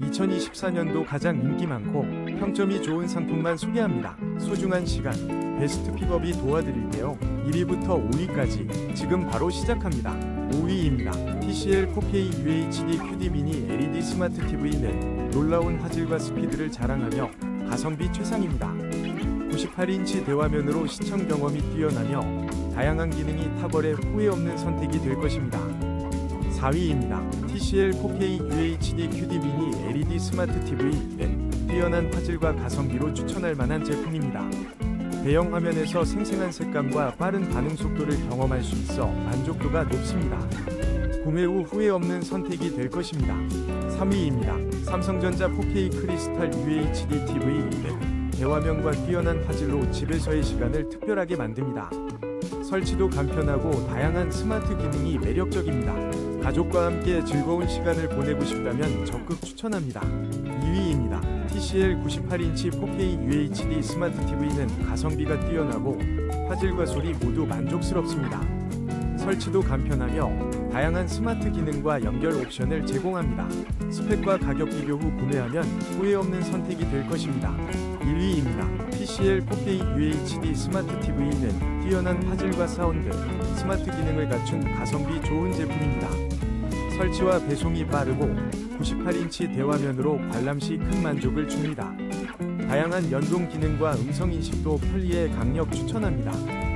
2024년도 가장 인기 많고 평점이 좋은 상품만 소개합니다. 소중한 시간, 베스트 픽업이 도와드릴게요. 1위부터 5위까지 지금 바로 시작합니다. 5위입니다. TCL 4K UHD QD 미니 LED 스마트 TV 넷 놀라운 화질과 스피드를 자랑하며 가성비 최상입니다. 98인치 대화면으로 시청 경험이 뛰어나며 다양한 기능이 탑월에 후회 없는 선택이 될 것입니다. 4위입니다. TCL 4K UHD 스마트 TV 넷 뛰어난 화질과 가성비로 추천할 만한 제품입니다. 대형 화면에서 생생한 색감과 빠른 반응 속도를 경험할 수 있어 만족도가 높습니다. 구매 후 후회 없는 선택이 될 것입니다. 3위입니다. 삼성전자 4K 크리스탈 UHD TV 넷 대화면과 뛰어난 화질로 집에서의 시간을 특별하게 만듭니다. 설치도 간편하고 다양한 스마트 기능이 매력적입니다. 가족과 함께 즐거운 시간을 보내고 싶다면 적극 추천합니다. 2위입니다. TCL 98인치 4K UHD 스마트 TV는 가성비가 뛰어나고 화질과 소리 모두 만족스럽습니다. 설치도 간편하며 다양한 스마트 기능과 연결 옵션을 제공합니다. 스펙과 가격 비교 후 구매하면 후회 없는 선택이 될 것입니다. 1위입니다. TCL 4K UHD 스마트 TV는 뛰어난 화질과 사운드, 스마트 기능을 갖춘 가성비 좋은 제품입니다. 설치와 배송이 빠르고 98인치 대화면으로 관람 시 큰 만족을 줍니다. 다양한 연동 기능과 음성 인식도 편리해 강력 추천합니다.